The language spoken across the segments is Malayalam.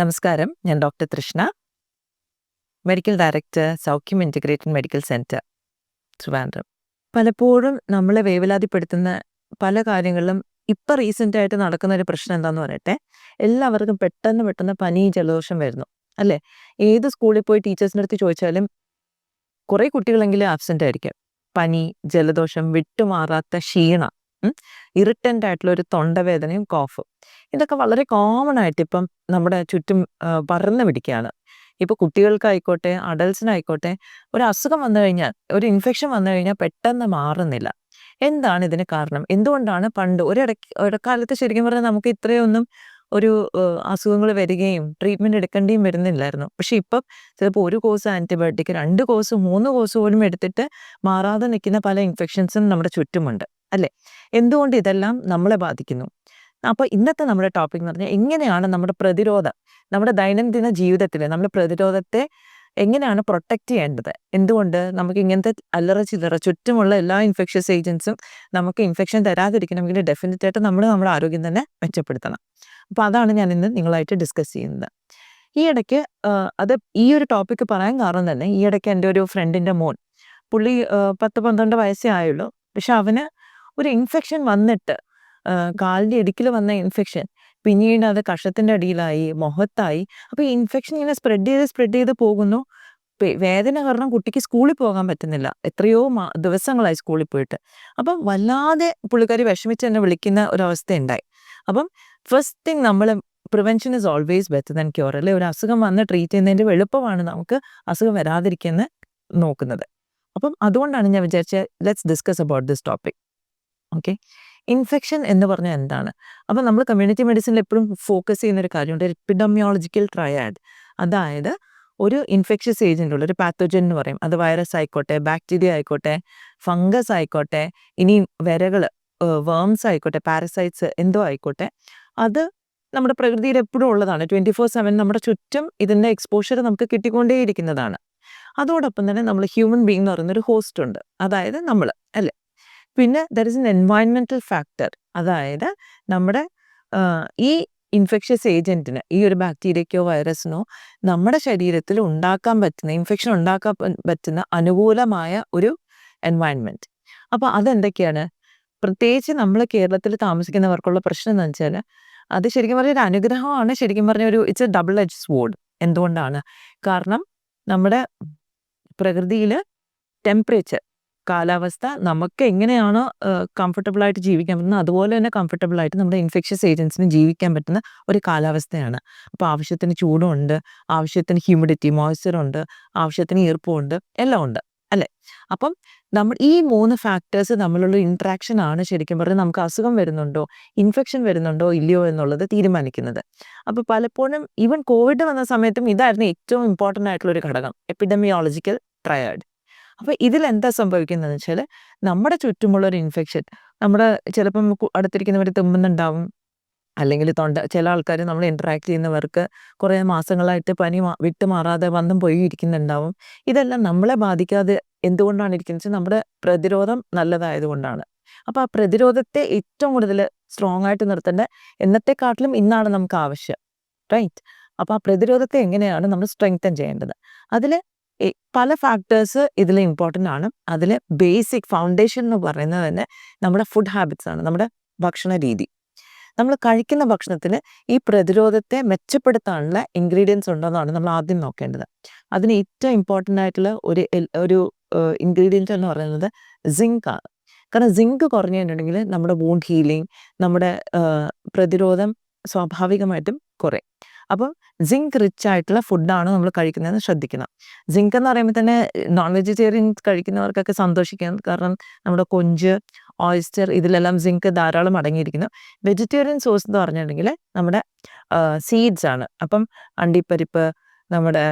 നമസ്കാരം. ഞാൻ doctor Trishna. Medical director Saukhyam integrated medical centre Trivandrum. പലപ്പോഴും നമ്മളെ വേവലാതിപ്പെടുത്തുന്ന പല കാര്യങ്ങളിലും ഇപ്പം റീസെന്റ് ആയിട്ട് നടക്കുന്ന ഒരു പ്രശ്നം എന്താന്ന് പറയട്ടെ? എല്ലാവർക്കും പെട്ടെന്ന് പെട്ടെന്ന് പനി ജലദോഷം വരുന്നു അല്ലേ? ഏത് സ്കൂളിൽ പോയി ടീച്ചേഴ്സിന്റെ അടുത്ത് ചോദിച്ചാലും കുറേ കുട്ടികളെങ്കിലും ആബ്സെന്റ് ആയിരിക്കും. പനി ജലദോഷം വിട്ടുമാറാത്ത ക്ഷീണം ഇറിറ്റന്റ് ആയിട്ടുള്ള ഒരു തൊണ്ടവേദനയും കോഫും ഇതൊക്കെ വളരെ കോമൺ ആയിട്ട് ഇപ്പം നമ്മുടെ ചുറ്റും പറന്ന് പിടിക്കുകയാണ്. ഇപ്പോൾ കുട്ടികൾക്കായിക്കോട്ടെ അഡൽസിനായിക്കോട്ടെ ഒരു അസുഖം വന്നു കഴിഞ്ഞാൽ ഒരു ഇൻഫെക്ഷൻ വന്നു കഴിഞ്ഞാൽ പെട്ടെന്ന് മാറുന്നില്ല. എന്താണ് ഇതിന് കാരണം? എന്തുകൊണ്ടാണ് പണ്ട് ഒരിടയ്ക്ക് ഒരിടക്കാലത്ത് ശരിക്കും പറഞ്ഞാൽ നമുക്ക് ഇത്രയൊന്നും ഒരു അസുഖങ്ങൾ വരികയും ട്രീറ്റ്മെന്റ് എടുക്കേണ്ടിയും വരുന്നില്ലായിരുന്നു. പക്ഷെ ഇപ്പം ചിലപ്പോൾ ഒരു കോഴ്സ് ആന്റിബയോട്ടിക് രണ്ട് കോഴ്സ് മൂന്ന് കോഴ്സ് പോലും എടുത്തിട്ട് മാറാതെ നിൽക്കുന്ന പല ഇൻഫെക്ഷൻസും നമ്മുടെ ചുറ്റുമുണ്ട്. അല്ലേ? എന്തുകൊണ്ട് ഇതെല്ലാം നമ്മളെ ബാധിക്കുന്നു? അപ്പോൾ ഇന്നത്തെ നമ്മുടെ ടോപ്പിക് എന്ന് പറഞ്ഞാൽ എങ്ങനെയാണ് നമ്മുടെ പ്രതിരോധം നമ്മുടെ ദൈനംദിന ജീവിതത്തിൽ നമ്മുടെ പ്രതിരോധത്തെ എങ്ങനെയാണ് പ്രൊട്ടക്റ്റ് ചെയ്യേണ്ടത്? എന്തുകൊണ്ട് നമുക്ക് ഇങ്ങനത്തെ അല്ലറ ചില്ലറ ചുറ്റുമുള്ള എല്ലാ ഇൻഫെക്ഷ്യസ് ഏജൻസും നമുക്ക് ഇൻഫെക്ഷൻ തരാതിരിക്കണമെങ്കിൽ ഡെഫിനറ്റ് ആയിട്ട് നമ്മൾ നമ്മുടെ ആരോഗ്യം തന്നെ മെച്ചപ്പെടുത്തണം. അപ്പോൾ അതാണ് ഞാൻ ഇന്ന് നിങ്ങളായിട്ട് ഡിസ്കസ് ചെയ്യുന്നത്. ഈ ഇടയ്ക്ക് അത് ഈ ഒരു ടോപ്പിക്ക് പറയാൻ കാരണം തന്നെ ഈ ഇടയ്ക്ക് എന്റെ ഒരു ഫ്രണ്ടിന്റെ മോൻ പുള്ളി പത്ത് പന്ത്രണ്ട് വയസ്സേ ആയുള്ളൂ. പക്ഷെ അവന് ഒരു ഇൻഫെക്ഷൻ വന്നിട്ട് കാലിന്റെ ഇടുക്കിൽ വന്ന ഇൻഫെക്ഷൻ പിന്നീട് അത് കഷത്തിന്റെ അടിയിലായി മുഖത്തായി. അപ്പോൾ ഈ ഇൻഫെക്ഷൻ ഇങ്ങനെ സ്പ്രെഡ് ചെയ്ത് സ്പ്രെഡ് ചെയ്ത് പോകുന്നു. വേദന കാരണം കുട്ടിക്ക് സ്കൂളിൽ പോകാൻ പറ്റുന്നില്ല. എത്രയോ ദിവസങ്ങളായി സ്കൂളിൽ പോയിട്ട്. അപ്പം വല്ലാതെ പുള്ളിക്കാരി വിഷമിച്ച് എന്നെ വിളിക്കുന്ന ഒരവസ്ഥ ഉണ്ടായി അപ്പം ഫസ്റ്റ് തിങ് നമ്മൾ prevention is always better than cure അല്ലെ? ഒരു അസുഖം വന്ന് ട്രീറ്റ് ചെയ്യുന്നതിന്റെ എളുപ്പമാണ് നമുക്ക് അസുഖം വരാതിരിക്കുന്നത് നോക്കുന്നത്. അപ്പം അതുകൊണ്ടാണ് ഞാൻ വിചാരിച്ചത് let's discuss about this topic okay? Infection എന്ന് പറഞ്ഞാൽ എന്താണ്? അപ്പം നമ്മൾ കമ്മ്യൂണിറ്റി മെഡിസിനിൽ എപ്പോഴും ഫോക്കസ് ചെയ്യുന്ന ഒരു കാര്യമുണ്ട് എപ്പിഡമിയോളജിക്കൽ ട്രയാഡ്. അതായത് ഒരു ഇൻഫെക്ഷ്യസ് ഏജന്റ് ഉള്ള ഒരു പാത്തോജൻ എന്ന് പറയും. അത് വൈറസ് ആയിക്കോട്ടെ ബാക്ടീരിയ ആയിക്കോട്ടെ ഫംഗസ് ആയിക്കോട്ടെ ഇനി വിരകൾ വേംസ് ആയിക്കോട്ടെ പാരസൈറ്റ്സ് എന്തോ ആയിക്കോട്ടെ അത് നമ്മുടെ പ്രകൃതിയിൽ എപ്പോഴും ഉള്ളതാണ്. ട്വന്റി ഫോർ സെവൻ നമ്മുടെ ചുറ്റും ഇതിന്റെ എക്സ്പോഷർ നമുക്ക് കിട്ടിക്കൊണ്ടേയിരിക്കുന്നതാണ്. അതോടൊപ്പം തന്നെ നമ്മൾ ഹ്യൂമൻ ബീങ് എന്ന് പറയുന്നൊരു ഹോസ്റ്റ് ഉണ്ട്. അതായത് നമ്മൾ അല്ലേ? പിന്നെ ദർ ഇസ് എൻ എൻവയൺമെന്റൽ ഫാക്ടർ അതായത് നമ്മുടെ ഈ ഇൻഫെക്ഷ്യസ് ഏജന്റിന് ഈ ഒരു ബാക്ടീരിയക്കോ വൈറസിനോ നമ്മുടെ ശരീരത്തിൽ ഉണ്ടാക്കാൻ പറ്റുന്ന ഇൻഫെക്ഷൻ ഉണ്ടാക്കാൻ പറ്റുന്ന അനുകൂലമായ ഒരു എൻവയൺമെന്റ് അപ്പോൾ അതെന്തൊക്കെയാണ്? പ്രത്യേകിച്ച് നമ്മൾ കേരളത്തിൽ താമസിക്കുന്നവർക്കുള്ള പ്രശ്നം എന്ന് വെച്ചാൽ അത് ശരിക്കും പറഞ്ഞ ഒരു അനുഗ്രഹമാണ് ശരിക്കും പറഞ്ഞ ഒരു it's a double edge sword എന്തുകൊണ്ടാണ്? കാരണം നമ്മുടെ പ്രകൃതിയിൽ ടെമ്പറേച്ചർ കാലാവസ്ഥ നമുക്ക് എങ്ങനെയാണോ കംഫർട്ടബിൾ ആയിട്ട് ജീവിക്കാൻ പറ്റുന്നത് അതുപോലെ തന്നെ കംഫർട്ടബിൾ ആയിട്ട് നമ്മുടെ ഇൻഫെക്ഷ്യസ് ഏജൻസിന് ജീവിക്കാൻ പറ്റുന്ന ഒരു കാലാവസ്ഥയാണ്. അപ്പോൾ ആവശ്യത്തിന് ചൂടുണ്ട് ആവശ്യത്തിന് ഹ്യൂമിഡിറ്റി മോയ്സ്ചർ ഉണ്ട് ആവശ്യത്തിന് ഈർപ്പമുണ്ട് എല്ലാം ഉണ്ട് അല്ലേ? അപ്പം നമ്മൾ ഈ മൂന്ന് ഫാക്ടേഴ്സ് തമ്മിലുള്ള ഇൻട്രാക്ഷൻ ആണ് ശരിക്കും പറഞ്ഞാൽ നമുക്ക് അസുഖം വരുന്നുണ്ടോ ഇൻഫെക്ഷൻ വരുന്നുണ്ടോ ഇല്ലയോ എന്നുള്ളത് തീരുമാനിക്കുന്നത്. അപ്പോൾ പലപ്പോഴും ഈവൻ കോവിഡ് വന്ന സമയത്തും ഇതായിരുന്നു ഏറ്റവും ഇമ്പോർട്ടന്റ് ആയിട്ടുള്ള ഒരു ഘടകം എപ്പിഡമിയോളജിക്കൽ ട്രയേഡ് അപ്പോൾ ഇതിൽ എന്താ സംഭവിക്കുന്നതെന്ന് വെച്ചാൽ നമ്മുടെ ചുറ്റുമുള്ള ഒരു ഇൻഫെക്ഷൻ നമ്മുടെ ചിലപ്പം അടുത്തിരിക്കുന്നവർ തുമ്മുന്നുണ്ടാവും അല്ലെങ്കിൽ തൊണ്ട ചില ആൾക്കാർ നമ്മൾ ഇൻട്രാക്ട് ചെയ്യുന്നവർക്ക് കുറേ മാസങ്ങളായിട്ട് പനി വിട്ട് മാറാതെ വന്നും പോയി ഇരിക്കുന്നുണ്ടാവും ഇതെല്ലാം നമ്മളെ ബാധിക്കാതെ എന്തുകൊണ്ടാണ് ഇരിക്കുന്നത് വെച്ചാൽ നമ്മുടെ പ്രതിരോധം നല്ലതായതുകൊണ്ടാണ്. അപ്പോൾ ആ പ്രതിരോധത്തെ ഏറ്റവും കൂടുതൽ സ്ട്രോങ് ആയിട്ട് നിർത്തേണ്ട എന്നത്തെക്കാട്ടിലും ഇന്നാണ് നമുക്ക് ആവശ്യം. റൈറ്റ് അപ്പോൾ ആ പ്രതിരോധത്തെ എങ്ങനെയാണ് നമ്മൾ സ്ട്രെങ്തൻ ചെയ്യേണ്ടത്? അതിൽ പല ഫാക്ടേഴ്സ് ഇതിൽ ഇമ്പോർട്ടന്റ് ആണ്. അതിൽ ബേസിക് ഫൗണ്ടേഷൻ എന്ന് പറയുന്നത് തന്നെ നമ്മുടെ ഫുഡ് ഹാബിറ്റ്സ് ആണ് നമ്മുടെ ഭക്ഷണ രീതി. നമ്മൾ കഴിക്കുന്ന ഭക്ഷണത്തിന് ഈ പ്രതിരോധത്തെ മെച്ചപ്പെടുത്താനുള്ള ഇൻഗ്രീഡിയൻസ് ഉണ്ടോയെന്നാണ് നമ്മൾ ആദ്യം നോക്കേണ്ടത്. അതിന് ഏറ്റവും ഇമ്പോർട്ടന്റ് ആയിട്ടുള്ള ഒരു ഒരു ഇൻഗ്രീഡിയന്റ് എന്ന് പറയുന്നത് സിങ്ക് ആണ്. കാരണം സിങ്ക് കുറഞ്ഞിട്ടുണ്ടെങ്കിൽ നമ്മുടെ വൂണ്ട് ഹീലിംഗ് നമ്മുടെ പ്രതിരോധം സ്വാഭാവികമായിട്ടും കുറയും. അപ്പോൾ സിങ്ക് റിച്ച് ആയിട്ടുള്ള ഫുഡാണ് നമ്മൾ കഴിക്കുന്നതെന്ന് ശ്രദ്ധിക്കണം. സിങ്ക് എന്ന് പറയുമ്പോൾ തന്നെ നോൺ വെജിറ്റേറിയൻ കഴിക്കുന്നവർക്കൊക്കെ സന്തോഷിക്കാം. കാരണം നമ്മുടെ കൊഞ്ച് ഓയിസ്റ്റർ ഇതിലെല്ലാം സിങ്ക് ധാരാളം അടങ്ങിയിരിക്കുന്നു. വെജിറ്റേറിയൻ സോഴ്സ് എന്ന് പറഞ്ഞിട്ടുണ്ടെങ്കിൽ നമ്മുടെ സീഡ്സ് ആണ്. അപ്പം അണ്ടിപ്പരിപ്പ് നമ്മുടെ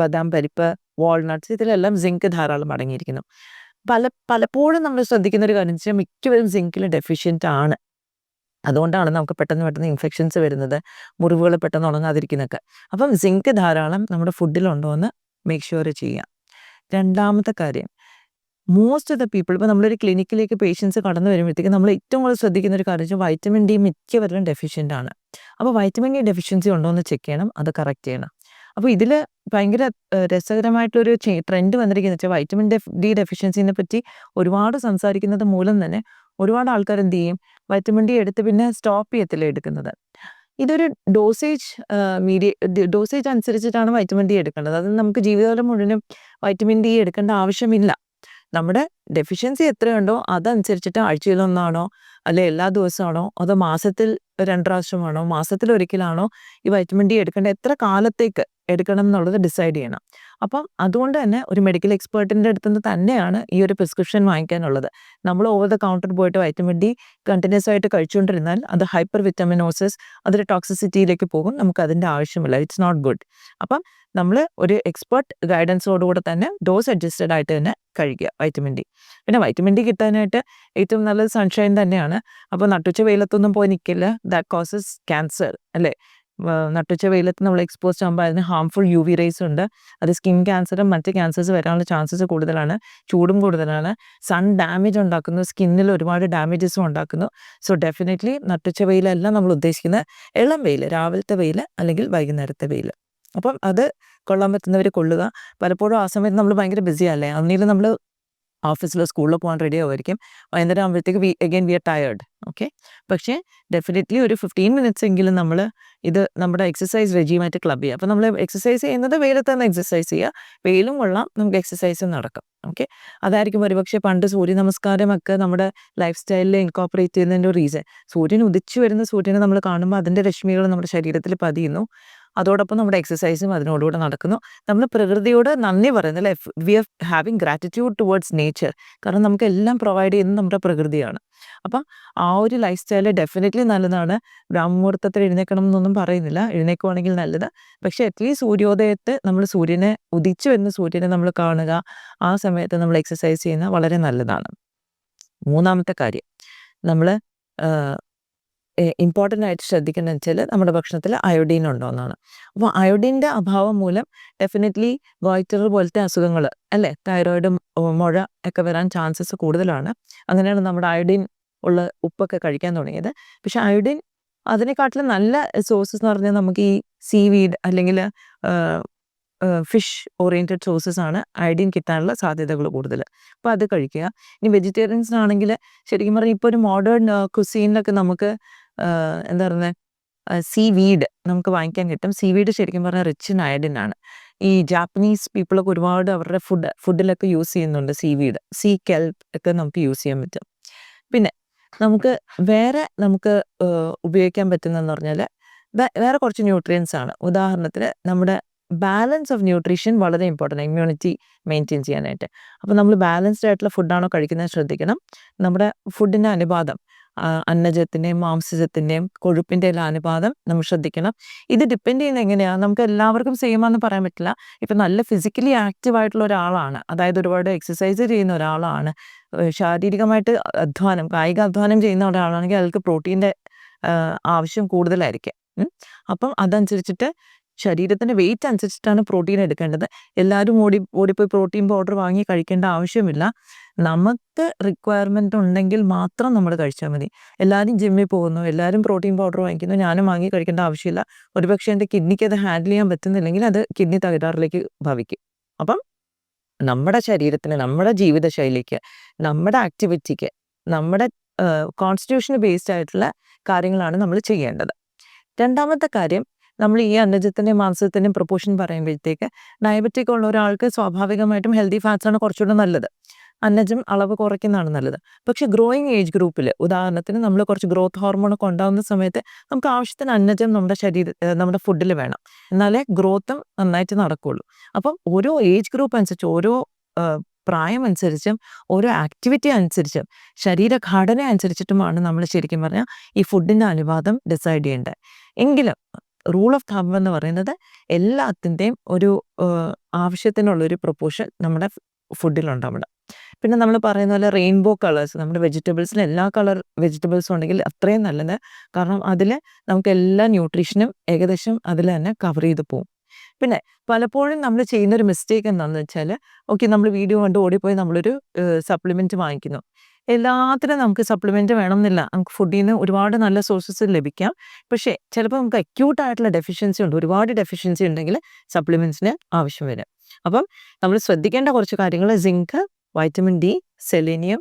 ബദാം പരിപ്പ് വാൾനട്ട്സ് ഇതിലെല്ലാം സിങ്ക് ധാരാളം അടങ്ങിയിരിക്കുന്നു. പല പലപ്പോഴും നമ്മൾ ശ്രദ്ധിക്കുന്ന ഒരു കാര്യം വെച്ചാൽ മിക്കവരും സിങ്കിൽ ഡെഫിഷ്യന്റ് ആണ്. അതുകൊണ്ടാണ് നമുക്ക് പെട്ടെന്ന് പെട്ടെന്ന് ഇൻഫെക്ഷൻസ് വരുന്നത് മുറിവുകൾ പെട്ടെന്ന് ഉണങ്ങാതിരിക്കുന്നൊക്കെ. അപ്പം സിങ്ക് ധാരാളം നമ്മുടെ ഫുഡിലുണ്ടോ എന്ന് മേക്ക് ഷുവർ ചെയ്യാം. രണ്ടാമത്തെ കാര്യം മോസ്റ്റ് ഓഫ് ദ പീപ്പിൾ ഇപ്പോൾ നമ്മളൊരു ക്ലിനിക്കിലേക്ക് പേഷ്യൻസ് കടന്നു വരുമ്പോഴത്തേക്ക് നമ്മൾ ഏറ്റവും കൂടുതൽ ശ്രദ്ധിക്കുന്ന ഒരു കാര്യം വെച്ചാൽ വൈറ്റമിൻ ഡി മിക്കവരിലും ഡെഫിഷ്യന്റ് ആണ്. അപ്പോൾ വൈറ്റമിൻ ഡി ഡെഫിഷ്യൻസി ഉണ്ടോ എന്ന് ചെക്ക് ചെയ്യണം അത് കറക്റ്റ് ചെയ്യണം. അപ്പോൾ ഇതിൽ ഭയങ്കര രസകരമായിട്ടുള്ളൊരു ട്രെൻഡ് വന്നിരിക്കുന്നത് വെച്ചാൽ വൈറ്റമിൻ ഡി ഡെഫിഷ്യൻസിനെ പറ്റി ഒരുപാട് സംസാരിക്കുന്നത് മൂലം തന്നെ ഒരുപാട് ആൾക്കാർ എന്ത് ചെയ്യും? വൈറ്റമിൻ ഡി എടുത്ത് പിന്നെ സ്റ്റോപ്പ് ചെയ്യത്തില്ല എടുക്കുന്നത്. ഇതൊരു ഡോസേജ് മീഡിയ ഡോസേജ് അനുസരിച്ചിട്ടാണ് വൈറ്റമിൻ ഡി എടുക്കേണ്ടത് അത് നമുക്ക് ജീവിതകാലം മുഴുവനും വൈറ്റമിൻ ഡി എടുക്കേണ്ട ആവശ്യമില്ല. നമ്മുടെ ഡെഫിഷ്യൻസി എത്രയുണ്ടോ അതനുസരിച്ചിട്ട് ആഴ്ചയിലൊന്നാണോ അല്ലെ എല്ലാ ദിവസമാണോ അതോ മാസത്തിൽ രണ്ട് പ്രാവശ്യമാണോ മാസത്തിൽ ഒരിക്കലാണോ ഈ വൈറ്റമിൻ ഡി എടുക്കേണ്ട എത്ര കാലത്തേക്ക് എടുക്കണം എന്നുള്ളത് ഡിസൈഡ് ചെയ്യണം. അപ്പം അതുകൊണ്ട് തന്നെ ഒരു മെഡിക്കൽ എക്സ്പേർട്ടിന്റെ അടുത്ത് നിന്ന് തന്നെയാണ് ഈ ഒരു പ്രിസ്ക്രിപ്ഷൻ വാങ്ങിക്കാനുള്ളത്. നമ്മൾ ഓവർ ദ കൗണ്ടർ പോയിട്ട് വൈറ്റമിൻ ഡി കണ്ടിന്യൂസ് ആയിട്ട് കഴിച്ചുകൊണ്ടിരുന്നാൽ അത് ഹൈപ്പർ വിറ്റമിനോസിസ് അതൊരു ടോക്സിസിറ്റിയിലേക്ക് പോകും നമുക്ക് അതിന്റെ ആവശ്യമില്ല. ഇറ്റ്സ് നോട്ട് ഗുഡ് അപ്പം നമ്മൾ ഒരു എക്സ്പേർട്ട് ഗൈഡൻസോടുകൂടെ തന്നെ ഡോസ് അഡ്ജസ്റ്റഡ് ആയിട്ട് തന്നെ കഴിക്കുക വൈറ്റമിൻ ഡി പിന്നെ വൈറ്റമിൻ ഡി കിട്ടാനായിട്ട് ഏറ്റവും നല്ലത് സൺഷൈൻ തന്നെയാണ്. അപ്പോൾ നട്ടുച്ച വെയിലത്തൊന്നും പോയി നിൽക്കില്ല ദാറ്റ് കോസസ് ക്യാൻസർ അല്ലേ? നട്ടുച്ച വെയിലത്ത് നമ്മൾ എക്സ്പോസ് ആകുമ്പോൾ അതിന് ഹാംഫുൾ യു വി റേസ് ഉണ്ട്. അത് സ്കിൻ ക്യാൻസറും മറ്റ് ക്യാൻസേഴ്സ് വരാനുള്ള ചാൻസസ് കൂടുതലാണ്. ചൂടും കൂടുതലാണ്. സൺ ഡാമേജ് ഉണ്ടാക്കുന്നു. സ്കിന്നിൽ ഒരുപാട് ഡാമേജസും ഉണ്ടാക്കുന്നു. സോ ഡെഫിനറ്റ്ലി നട്ടുച്ച വെയിലല്ല നമ്മൾ ഉദ്ദേശിക്കുന്നത് ഇളം വെയിൽ രാവിലത്തെ വെയിൽ അല്ലെങ്കിൽ വൈകുന്നേരത്തെ വെയിൽ അപ്പം അത് കൊള്ളാൻ പറ്റുന്നവർ കൊള്ളുക. പലപ്പോഴും ആ സമയത്ത് നമ്മൾ ഭയങ്കര ബിസി അല്ലേ? അന്നേരം നമ്മൾ ഓഫീസിലോ സ്കൂളിലോ പോകാൻ റെഡി ആവുമായിരിക്കും. വൈകുന്നേരം ആകുമ്പോഴത്തേക്ക് we again we are tired okay പക്ഷേ ഡെഫിനറ്റ്ലി ഒരു ഫിഫ്റ്റീൻ മിനിറ്റ്സ് എങ്കിലും നമ്മൾ ഇത് നമ്മുടെ എക്സസൈസ് റെജീമായിട്ട് ക്ലബ് ചെയ്യുക. അപ്പോൾ നമ്മൾ എക്സസൈസ് ചെയ്യുന്നത് വെയിലത്ത് തന്നെ എക്സസൈസ് ചെയ്യുക. വെയിലും കൊള്ളാം. നമുക്ക് എക്സസൈസും നടക്കും. ഓക്കെ അതായിരിക്കും ഒരുപക്ഷെ പണ്ട് സൂര്യ നമസ്കാരമൊക്കെ നമ്മുടെ ലൈഫ് സ്റ്റൈലിൽ ഇൻകോപ്പറേറ്റ് ചെയ്യുന്നതിന്റെ റീസൺ സൂര്യൻ ഉദിച്ചു വരുന്ന സൂര്യനെ നമ്മൾ കാണുമ്പോൾ അതിന്റെ രശ്മികൾ നമ്മുടെ ശരീരത്തിൽ പതിയുന്നു. അതോടൊപ്പം നമ്മുടെ എക്സസൈസും അതിനോടുകൂടെ നടക്കുന്നു. നമ്മൾ പ്രകൃതിയോട് നന്ദി പറയുന്നു അല്ലേ? We are having gratitude towards nature കാരണം നമുക്ക് എല്ലാം പ്രൊവൈഡ് ചെയ്യുന്നത് നമ്മുടെ പ്രകൃതിയാണ്. അപ്പം ആ ഒരു ലൈഫ് സ്റ്റൈൽ ഡെഫിനറ്റ്ലി നല്ലതാണ്. ബ്രാഹ്മുഹൂർത്തത്തിൽ എഴുന്നേക്കണം എന്നൊന്നും പറയുന്നില്ല. എഴുന്നേക്കുവാണെങ്കിൽ നല്ലത്. പക്ഷേ അറ്റ്ലീസ്റ്റ് സൂര്യോദയത്തെ നമ്മൾ സൂര്യനെ ഉദിച്ചു വരുന്ന സൂര്യനെ നമ്മൾ കാണുക. ആ സമയത്ത് നമ്മൾ എക്സസൈസ് ചെയ്യുന്നത് വളരെ നല്ലതാണ്. മൂന്നാമത്തെ കാര്യം. നമ്മൾ ഇമ്പോർട്ടന്റ് ആയിട്ട് ശ്രദ്ധിക്കുന്നത് വെച്ചാൽ നമ്മുടെ ഭക്ഷണത്തിൽ അയോഡീൻ ഉണ്ടോ എന്നാണ് അപ്പോൾ അയോഡീന്റെ അഭാവം മൂലം ഡെഫിനറ്റ്ലി ഗോയിറ്റർ പോലത്തെ അസുഖങ്ങൾ അല്ലേ? തൈറോയിഡ് മുഴ ഒക്കെ വരാൻ ചാൻസസ് കൂടുതലാണ്. അങ്ങനെയാണ് നമ്മുടെ അയോഡീൻ ഉള്ള ഉപ്പൊക്കെ കഴിക്കാൻ തുടങ്ങിയത്. പക്ഷെ അയോഡീൻ അതിനെക്കാട്ടിലും നല്ല സോഴ്സസ് എന്ന് പറഞ്ഞാൽ നമുക്ക് ഈ സീ വീഡ് അല്ലെങ്കിൽ ഫിഷ് ഓറിയന്റഡ് സോഴ്സസ് ആണ് അയഡീൻ കിട്ടാനുള്ള സാധ്യതകൾ കൂടുതൽ. അപ്പോൾ അത് കഴിക്കുക. ഇനി വെജിറ്റേറിയൻസിനാണെങ്കിൽ ശരിക്കും പറഞ്ഞാൽ ഇപ്പോൾ ഒരു മോഡേൺ കുസീനിലൊക്കെ നമുക്ക് എന്താ പറയുന്നത് സീ വീഡ് നമുക്ക് വാങ്ങിക്കാൻ കിട്ടും. സീ വീഡ് ശരിക്കും പറഞ്ഞാൽ റിച്ച് ഇൻ ആണ്. ഈ ജാപ്പനീസ് പീപ്പിളൊക്കെ ഒരുപാട് അവരുടെ ഫുഡ് ഫുഡിലൊക്കെ യൂസ് ചെയ്യുന്നുണ്ട് സീ വീഡ് സീ കെൽപ്പ് ഒക്കെ നമുക്ക് യൂസ് ചെയ്യാൻ പറ്റും. പിന്നെ നമുക്ക് വേറെ നമുക്ക് ഉപയോഗിക്കാൻ പറ്റുന്നതെന്ന് പറഞ്ഞാൽ വേറെ കുറച്ച് ന്യൂട്രിയൻസ് ആണ്. ഉദാഹരണത്തിന് നമ്മുടെ ബാലൻസ് ഓഫ് ന്യൂട്രീഷൻ വളരെ ഇമ്പോർട്ടന്റ് ഇമ്മ്യൂണിറ്റി മെയിന്റെയിൻ ചെയ്യാനായിട്ട്. അപ്പോൾ നമ്മൾ ബാലൻസ്ഡ് ആയിട്ടുള്ള ഫുഡാണോ കഴിക്കുന്നത് ശ്രദ്ധിക്കണം. നമ്മുടെ ഫുഡിന്റെ അനുപാതം അന്നജത്തിന്റെയും മാംസജത്തിന്റെയും കൊഴുപ്പിന്റെ എല്ലാം അനുപാതം നമ്മൾ ശ്രദ്ധിക്കണം. ഇത് ഡിപ്പെൻഡ് ചെയ്യുന്നത് എങ്ങനെയാണ് നമുക്ക് എല്ലാവർക്കും സെയിം ആണെന്ന് പറയാൻ പറ്റില്ല. ഇപ്പം നല്ല ഫിസിക്കലി ആക്റ്റീവ് ആയിട്ടുള്ള ഒരാളാണ്. അതായത് ഒരുപാട് എക്സസൈസ് ചെയ്യുന്ന ഒരാളാണ്. ശാരീരികമായിട്ട് അധ്വാനം കായിക അധ്വാനം ചെയ്യുന്ന ഒരാളാണെങ്കിൽ അയാൾക്ക് പ്രോട്ടീന്റെ ആവശ്യം കൂടുതലായിരിക്കും. അപ്പം അതനുസരിച്ചിട്ട് ശരീരത്തിന്റെ വെയിറ്റ് അനുസരിച്ചിട്ടാണ് പ്രോട്ടീൻ എടുക്കേണ്ടത്. എല്ലാവരും ഓടി ഓടിപ്പോയി പ്രോട്ടീൻ പൗഡർ വാങ്ങി കഴിക്കേണ്ട ആവശ്യമില്ല. നമുക്ക് റിക്വയർമെന്റ് ഉണ്ടെങ്കിൽ മാത്രം നമ്മൾ കഴിച്ചാൽ മതി. എല്ലാവരും ജിമ്മിൽ പോകുന്നു എല്ലാവരും പ്രോട്ടീൻ പൗഡർ വാങ്ങിക്കുന്നു ഞാനും വാങ്ങി കഴിക്കേണ്ട ആവശ്യമില്ല. ഒരുപക്ഷെ എന്റെ കിഡ്നിക്ക് അത് ഹാൻഡിൽ ചെയ്യാൻ പറ്റുന്നില്ലെങ്കിൽ അത് കിഡ്നി തകരാറിലേക്ക് ഭവിക്കും. അപ്പം നമ്മുടെ ശരീരത്തിന് നമ്മുടെ ജീവിതശൈലിക്ക് നമ്മുടെ ആക്ടിവിറ്റിക്ക് നമ്മുടെ കോൺസ്റ്റിറ്റ്യൂഷന് ബേസ്ഡ് ആയിട്ടുള്ള കാര്യങ്ങളാണ് നമ്മൾ ചെയ്യേണ്ടത്. രണ്ടാമത്തെ കാര്യം നമ്മൾ ഈ അന്നജത്തിന്റെയും മാംസത്തിന്റെയും പ്രൊപ്പോർഷൻ പറയുമ്പോഴത്തേക്ക് ഡയബറ്റിക് ഉള്ള ഒരാൾക്ക് സ്വാഭാവികമായിട്ടും ഹെൽത്തി ഫാറ്റ്സ് ആണ് കുറച്ചുകൂടെ നല്ലത്. അന്നജം അളവ് കുറയ്ക്കുന്നതാണ് നല്ലത്. പക്ഷെ ഗ്രോയിങ് ഏജ് ഗ്രൂപ്പിൽ ഉദാഹരണത്തിന് നമ്മൾ കുറച്ച് ഗ്രോത്ത് ഹോർമോണൊക്കെ ഉണ്ടാകുന്ന സമയത്ത് നമുക്ക് ആവശ്യത്തിന് അന്നജം നമ്മുടെ ശരീര നമ്മുടെ ഫുഡിൽ വേണം. എന്നാലേ ഗ്രോത്തും നന്നായിട്ട് നടക്കുകയുള്ളൂ അപ്പം ഓരോ ഏജ് ഗ്രൂപ്പ് അനുസരിച്ച് ഓരോ പ്രായം അനുസരിച്ചും ഓരോ ആക്ടിവിറ്റി അനുസരിച്ചും ശരീരഘടന അനുസരിച്ചിട്ടുമാണ് നമ്മൾ ശരിക്കും പറഞ്ഞാൽ ഈ ഫുഡിന്റെ അനുപാതം ഡിസൈഡ് ചെയ്യേണ്ടത്. എങ്കിലും റൂൾ ഓഫ് തമ്പ് എന്ന് പറയുന്നത് എല്ലാത്തിന്റെയും ഒരു ആവശ്യത്തിനുള്ളൊരു പ്രൊപ്പോർഷൻ നമ്മുടെ ഫുഡിലുണ്ടാവണം പിന്നെ നമ്മൾ പറയുന്ന പോലെ റെയിൻബോ കളേഴ്സ് നമ്മുടെ വെജിറ്റബിൾസിൽ എല്ലാ കളർ വെജിറ്റബിൾസും ഉണ്ടെങ്കിൽ അത്രയും നല്ലത്. കാരണം അതിൽ നമുക്ക് എല്ലാ ന്യൂട്രീഷനും ഏകദേശം അതിൽ തന്നെ കവർ ചെയ്ത് പോകും പിന്നെ പലപ്പോഴും നമ്മൾ ചെയ്യുന്ന ഒരു മിസ്റ്റേക്ക് എന്താണെന്ന് വെച്ചാൽ ഓക്കെ നമ്മൾ വീഡിയോ കണ്ട് ഓടിപ്പോയി നമ്മളൊരു സപ്ലിമെന്റ് വാങ്ങിക്കുന്നു. എല്ലാത്തിനും നമുക്ക് സപ്ലിമെന്റ് വേണമെന്നില്ല. നമുക്ക് ഫുഡിൽ നിന്ന് ഒരുപാട് നല്ല സോഴ്സസ് ലഭിക്കാം. പക്ഷേ ചിലപ്പോൾ നമുക്ക് അക്യൂട്ട് ആയിട്ടുള്ള ഡെഫിഷ്യൻസി ഉണ്ട്. ഒരുപാട് ഡെഫിഷ്യൻസി ഉണ്ടെങ്കിൽ സപ്ലിമെന്റ്സിന് ആവശ്യം വരും. അപ്പം നമ്മൾ ശ്രദ്ധിക്കേണ്ട കുറച്ച് കാര്യങ്ങൾ zinc vitamin D selenium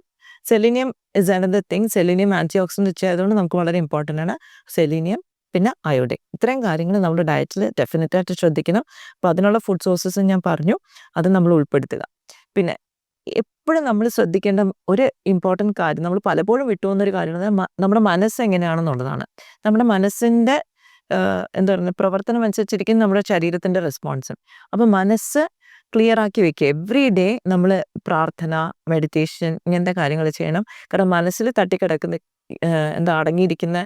selenium is another thing selenium antioxidant ആയതുകൊണ്ട് നമുക്ക് വളരെ ഇമ്പോർട്ടന്റ് ആണ്. സെലീനിയം പിന്നെ അയോഡിൻ ഇത്രയും കാര്യങ്ങൾ നമ്മുടെ ഡയറ്റിൽ ഡെഫിനറ്റ് ആയിട്ട് ശ്രദ്ധിക്കണം. അപ്പോൾ അതിനുള്ള ഫുഡ് സോഴ്സസ് ഞാൻ പറഞ്ഞു. അത് നമ്മൾ ഉൾപ്പെടുത്തുക. പിന്നെ എപ്പോഴും നമ്മൾ ശ്രദ്ധിക്കേണ്ട ഒരു ഇമ്പോർട്ടന്റ് കാര്യം നമ്മൾ പലപ്പോഴും വിട്ടുപോകുന്ന കാര്യം നമ്മുടെ മനസ്സ് എങ്ങനെയാണെന്നുള്ളതാണ്. നമ്മുടെ മനസ്സിന്റെ എന്താ പറയുക പ്രവർത്തനം അനുസരിച്ചിരിക്കും നമ്മുടെ ശരീരത്തിന്റെ റെസ്പോൺസ് അപ്പം മനസ്സ് ക്ലിയർ ആക്കി വെക്കുക. എവ്രി ഡേ നമ്മൾ പ്രാർത്ഥന മെഡിറ്റേഷൻ ഇങ്ങനത്തെ കാര്യങ്ങൾ ചെയ്യണം. കാരണം മനസ്സിൽ തട്ടിക്കിടക്കുന്ന എന്താ അടങ്ങിയിരിക്കുന്ന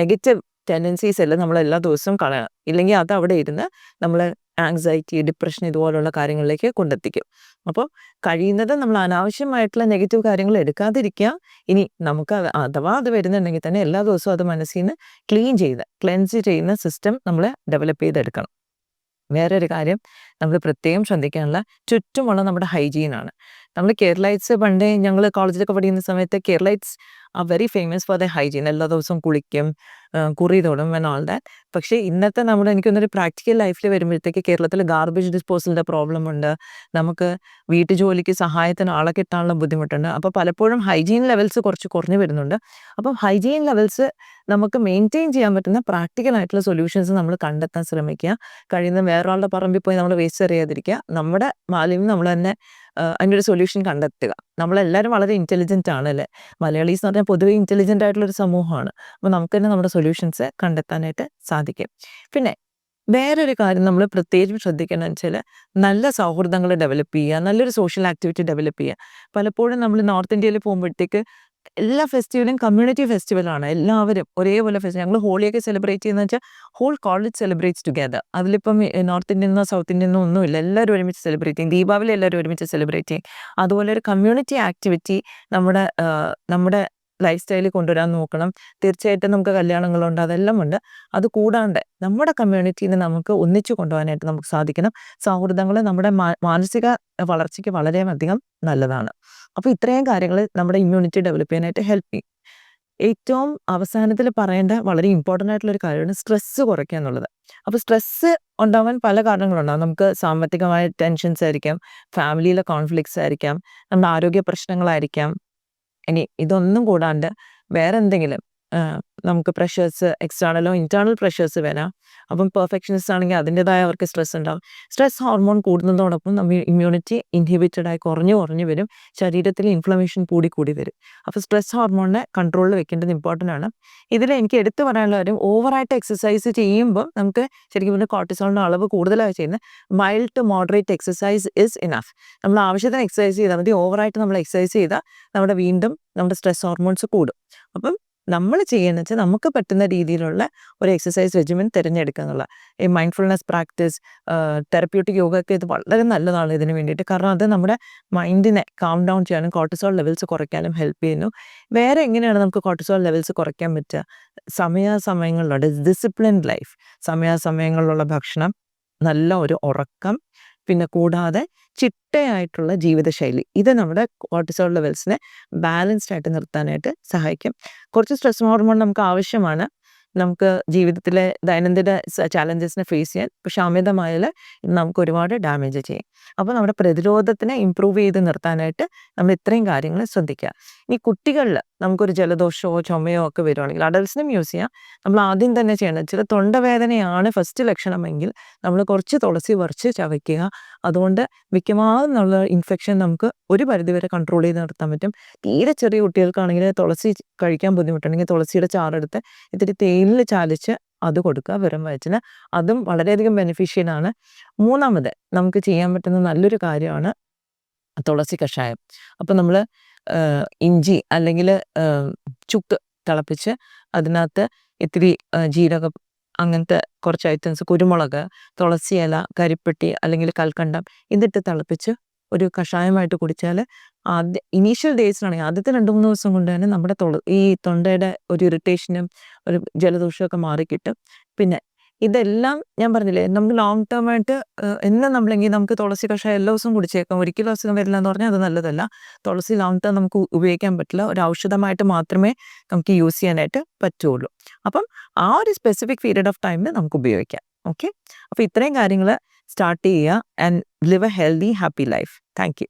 നെഗറ്റീവ് ടെൻഡൻസീസ് എല്ലാം നമ്മൾ എല്ലാ ദിവസവും കളയണം ഇല്ലെങ്കിൽ അത് അവിടെ ഇരുന്ന് നമ്മൾ ആങ്സൈറ്റി ഡിപ്രഷൻ ഇതുപോലുള്ള കാര്യങ്ങളിലേക്ക് കൊണ്ടെത്തിക്കും. അപ്പോൾ കഴിയുന്നത് നമ്മൾ അനാവശ്യമായിട്ടുള്ള നെഗറ്റീവ് കാര്യങ്ങൾ എടുക്കാതിരിക്കുക. ഇനി നമുക്ക് അഥവാ അത് വരുന്നുണ്ടെങ്കിൽ തന്നെ എല്ലാ ദിവസവും അത് മനസ്സിൽ നിന്ന് ക്ലീൻ ചെയ്ത് ക്ലെൻസ് ചെയ്യുന്ന സിസ്റ്റം നമ്മൾ ഡെവലപ്പ് ചെയ്തെടുക്കണം. വേറെ ഒരു കാര്യം നമ്മൾ പ്രത്യേകം ശ്രദ്ധിക്കാനുള്ള ചുറ്റുമുള്ള നമ്മുടെ ഹൈജീനാണ് നമ്മൾ കേരളൈറ്റ്സ് പണ്ടേ ഞങ്ങൾ കോളേജിലൊക്കെ പഠിക്കുന്ന സമയത്ത് Keralites are very famous for the hygiene എല്ലാ ദിവസവും കുളിക്കും കുറി തൊടും ആൻഡ് ഓൾ ദാറ്റ് പക്ഷേ ഇന്നത്തെ നമ്മുടെ എനിക്കൊന്നൊരു പ്രാക്ടിക്കൽ ലൈഫിൽ വരുമ്പോഴത്തേക്ക് കേരളത്തിൽ ഗാർബേജ് ഡിസ്പോസലിന്റെ പ്രോബ്ലം ഉണ്ട്. നമുക്ക് വീട്ടു ജോലിക്ക് സഹായത്തിന് ആളെ കിട്ടാനുള്ള ബുദ്ധിമുട്ടുണ്ട്. അപ്പോൾ പലപ്പോഴും ഹൈജീൻ ലെവൽസ് കുറച്ച് കുറഞ്ഞു വരുന്നുണ്ട്. അപ്പം ഹൈജീൻ ലെവൽസ് നമുക്ക് മെയിന്റെയിൻ ചെയ്യാൻ പറ്റുന്ന പ്രാക്ടിക്കൽ ആയിട്ടുള്ള സൊല്യൂഷൻസ് നമ്മൾ കണ്ടെത്താൻ ശ്രമിക്കുക. കഴിയുന്ന വേറൊരാളുടെ പറമ്പിൽ പോയി നമ്മൾ വേസ്റ്റ് എറിയാതിരിക്കുക. നമ്മുടെ മാലിന്യം നമ്മൾ തന്നെ അതിന്റെ ഒരു സൊല്യൂഷൻ കണ്ടെത്തുക. നമ്മളെല്ലാവരും വളരെ ഇന്റലിജന്റ് ആണ് അല്ലേ മലയാളീസ് എന്ന് പറഞ്ഞാൽ പൊതുവെ ഇന്റലിജന്റ് ആയിട്ടുള്ളൊരു സമൂഹമാണ്. അപ്പോൾ നമുക്ക് തന്നെ നമ്മുടെ സൊല്യൂഷൻസ് കണ്ടെത്താനായിട്ട് സാധിക്കും. പിന്നെ വേറൊരു കാര്യം നമ്മൾ പ്രത്യേകിച്ച് ശ്രദ്ധിക്കണം വെച്ചാൽ നല്ല സൗഹൃദങ്ങൾ ഡെവലപ്പ് ചെയ്യുക നല്ലൊരു സോഷ്യൽ ആക്ടിവിറ്റി ഡെവലപ്പ് ചെയ്യുക. പലപ്പോഴും നമ്മൾ നോർത്ത് ഇന്ത്യയിൽ പോകുമ്പോഴത്തേക്ക് എല്ലാ ഫെസ്റ്റിവലും കമ്മ്യൂണിറ്റി ഫെസ്റ്റിവലാണ്. എല്ലാവരും ഒരേപോലെ ഫെസ്റ്റിവൽ ഞങ്ങൾ ഹോളിയൊക്കെ സെലിബ്രേറ്റ് ചെയ്യുന്ന വെച്ചാൽ ഹോൾ കോളേജ് സെലിബ്രേറ്റ്സ് ടുഗെദർ. അതിലിപ്പം നോർത്ത് ഇന്ത്യൻ നിന്നോ സൗത്ത് ഇന്ത്യൻ നിന്നോ ഒന്നുമില്ല. എല്ലാവരും ഒരുമിച്ച് സെലിബ്രേറ്റ് ചെയ്യും. ദീപാവലി എല്ലാവരും ഒരുമിച്ച് സെലിബ്രേറ്റ് ചെയ്യും. അതുപോലെ ഒരു കമ്മ്യൂണിറ്റി ആക്ടിവിറ്റി നമ്മുടെ നമ്മുടെ ലൈഫ് സ്റ്റൈലിൽ കൊണ്ടുവരാൻ നോക്കണം. തീർച്ചയായിട്ടും നമുക്ക് കല്യാണങ്ങളുണ്ട് അതെല്ലാം ഉണ്ട് അത് കൂടാണ്ട് നമ്മുടെ കമ്മ്യൂണിറ്റീനെ നമുക്ക് ഒന്നിച്ചു കൊണ്ടുപോകാനായിട്ട് നമുക്ക് സാധിക്കണം. സൗഹൃദങ്ങൾ നമ്മുടെ മാനസിക വളർച്ചയ്ക്ക് വളരെ അധികം നല്ലതാണ്. അപ്പോൾ ഇത്രയും കാര്യങ്ങൾ നമ്മുടെ ഇമ്മ്യൂണിറ്റി ഡെവലപ്പ് ചെയ്യാനായിട്ട് ഹെൽപ്പ് ചെയ്യും. ഏറ്റവും അവസാനത്തിൽ പറയേണ്ട വളരെ ഇമ്പോർട്ടന്റ് ആയിട്ടുള്ള ഒരു കാര്യമാണ് സ്ട്രെസ്സ് കുറയ്ക്കുക എന്നുള്ളത്. അപ്പോൾ സ്ട്രെസ്സ് ഉണ്ടാവാൻ പല കാരണങ്ങളുണ്ടാകും നമുക്ക് സാമ്പത്തികമായ ടെൻഷൻസ് ആയിരിക്കാം ഫാമിലിയിലെ കോൺഫ്ലിക്ട്സ് ആയിരിക്കാം നമ്മുടെ ആരോഗ്യ പ്രശ്നങ്ങളായിരിക്കാം ഇനി ഇതൊന്നും കൂടാണ്ട് വേറെ എന്തെങ്കിലും നമുക്ക് പ്രഷേഴ്സ് എക്സ്റ്റേണലോ ഇന്റേർണൽ പ്രഷേഴ്സ് വരാം. അപ്പം പെർഫെക്ഷനിസ്റ്റ് ആണെങ്കിൽ അതിന്റെതായ അവർക്ക് സ്ട്രെസ് ഉണ്ടാവും. സ്ട്രെസ് ഹോർമോൺ കൂടുന്നതോടൊപ്പം നമ്മൾ ഇമ്മ്യൂണിറ്റി ഇൻഹിബിറ്റഡ് ആയി കുറഞ്ഞു കുറഞ്ഞു വരും. ശരീരത്തിൽ ഇൻഫ്ലമേഷൻ കൂടി കൂടി വരും. അപ്പോൾ സ്ട്രെസ് ഹോർമോണിനെ കൺട്രോളിൽ വെക്കേണ്ടത് ഇമ്പോർട്ടന്റ് ആണ്. ഇതിൽ എനിക്ക് എടുത്തു പറയാനുള്ള കാര്യം ഓവറായിട്ട് എക്സസൈസ് ചെയ്യുമ്പോൾ നമുക്ക് ശരിക്കും പറഞ്ഞാൽ കോർട്ടിസോളിന്റെ അളവ് കൂടുതലായി ചെയ്യുന്നത് mild to moderate exercise is enough നമ്മൾ ആവശ്യത്തിന് എക്സസൈസ് ചെയ്താൽ മതി. ഓവറായിട്ട് നമ്മൾ എക്സസൈസ് ചെയ്താൽ നമ്മുടെ വീണ്ടും നമ്മുടെ സ്ട്രെസ് ഹോർമോൺസ് കൂടും. അപ്പം നമ്മൾ ചെയ്യുന്നത് വെച്ചാൽ നമുക്ക് പറ്റുന്ന രീതിയിലുള്ള ഒരു എക്സസൈസ് റെജിമെൻ തിരഞ്ഞെടുക്കുക എന്നുള്ള ഈ മൈൻഡ്ഫുൾനെസ് പ്രാക്ടീസ് തെറപ്യൂട്ടിക് യോഗ ഒക്കെ ഇത് വളരെ നല്ലതാണ് ഇതിന് വേണ്ടിയിട്ട്. കാരണം അത് നമ്മുടെ മൈൻഡിനെ കാം ഡൗൺ ചെയ്യാനും കോർട്ടിസോൾ ലെവൽസ് കുറയ്ക്കാനും ഹെൽപ്പ് ചെയ്യുന്നു. വേറെ എങ്ങനെയാണ് നമുക്ക് കോർട്ടിസോൾ ലെവൽസ് കുറയ്ക്കാൻ പറ്റുക? സമയാസമയങ്ങളിലുള്ള ഡിസിപ്ലിൻഡ് ലൈഫ് സമയാസമയങ്ങളിലുള്ള ഭക്ഷണം നല്ല ഒരു ഉറക്കം പിന്നെ കൂടാതെ ചിട്ടയായിട്ടുള്ള ജീവിതശൈലി. ഇത് നമ്മുടെ കോർട്ടിസോൾ ലെവൽസിനെ ബാലൻസ്ഡ് ആയിട്ട് നിർത്താനായിട്ട് സഹായിക്കും. കുറച്ച് സ്ട്രെസ് ഹോർമോൺ നമുക്ക് ആവശ്യമാണ്. നമുക്ക് ജീവിതത്തിലെ ദൈനംദിന ചാലഞ്ചസിനെ ഫേസ് ചെയ്യാൻ. പക്ഷെ അമിതമായാൽ നമുക്ക് ഒരുപാട് ഡാമേജ് ചെയ്യും. അപ്പോൾ നമ്മുടെ പ്രതിരോധത്തിനെ ഇമ്പ്രൂവ് ചെയ്ത് നിർത്താനായിട്ട് നമ്മൾ ഇത്രയും കാര്യങ്ങൾ ശ്രദ്ധിക്കുക. ഇനി കുട്ടികളിൽ നമുക്കൊരു ജലദോഷമോ ചുമയോ ഒക്കെ വരുവാണെങ്കിൽ അഡൽസിനും യൂസ് ചെയ്യാം. നമ്മൾ ആദ്യം തന്നെ ചെയ്യണം ചില തൊണ്ടവേദനയാണ് ഫസ്റ്റ് ലക്ഷണമെങ്കിൽ നമ്മൾ കുറച്ച് തുളസി വറച്ച് ചവയ്ക്കുക. അതുകൊണ്ട് മിക്കവാറും നമ്മൾ ഇൻഫെക്ഷൻ നമുക്ക് ഒരു പരിധിവരെ കൺട്രോൾ ചെയ്ത് നിർത്താൻ പറ്റും. തീരെ ചെറിയ കുട്ടികൾക്കാണെങ്കിൽ തുളസി കഴിക്കാൻ ബുദ്ധിമുട്ടുണ്ടെങ്കിൽ തുളസിയുടെ ചാറെടുത്ത് ഇത്തിരി തേനിൽ ചാലിച്ച് അത് കൊടുക്കുക വെറും വയറ്റിന്. അതും വളരെയധികം ബെനിഫിഷ്യലാണ് മൂന്നാമത് നമുക്ക് ചെയ്യാൻ പറ്റുന്ന നല്ലൊരു കാര്യമാണ് തുളസി കഷായം. അപ്പം നമ്മൾ ഇഞ്ചി അല്ലെങ്കിൽ ചുക്ക് തിളപ്പിച്ച് അതിനകത്ത് ഇത്തിരി ജീരകം അങ്ങനത്തെ കുറച്ച് ഐറ്റംസ് കുരുമുളക് തുളസി ഇല കരിപ്പെട്ടി അല്ലെങ്കിൽ കൽക്കണ്ടം ഇതിട്ട് തിളപ്പിച്ച് ഒരു കഷായമായിട്ട് കുടിച്ചാൽ ആദ്യ ഇനീഷ്യൽ ഡേയ്സിലാണെങ്കിൽ ആദ്യത്തെ രണ്ട് മൂന്ന് ദിവസം കൊണ്ട് തന്നെ നമ്മുടെ തൊള ഈ തൊണ്ടയുടെ ഒരു ഇറിറ്റേഷനും ഒരു ജലദോഷമൊക്കെ മാറിക്കിട്ടും. പിന്നെ ഇതെല്ലാം ഞാൻ പറഞ്ഞില്ലേ നമുക്ക് ലോങ് ടേം ആയിട്ട് എന്നും നമ്മളെങ്കിൽ നമുക്ക് തുളസി കഷായം എല്ലാ ദിവസവും കുടിച്ചേക്കാം. ഒരിക്കലും അസുഖം വരില്ല എന്ന് പറഞ്ഞാൽ അത് നല്ലതല്ല. തുളസി ലോങ് ടേം നമുക്ക് ഉപയോഗിക്കാൻ പറ്റില്ല. ഒരു ഔഷധമായിട്ട് മാത്രമേ നമുക്ക് യൂസ് ചെയ്യാനായിട്ട് പറ്റുള്ളൂ. അപ്പം ആ ഒരു സ്പെസിഫിക് പീരീഡ് ഓഫ് ടൈമിൽ നമുക്ക് ഉപയോഗിക്കാം. ഓക്കെ അപ്പോൾ ഇത്രയും കാര്യങ്ങൾ സ്റ്റാർട്ട് ചെയ്യുക and live a healthy happy life thank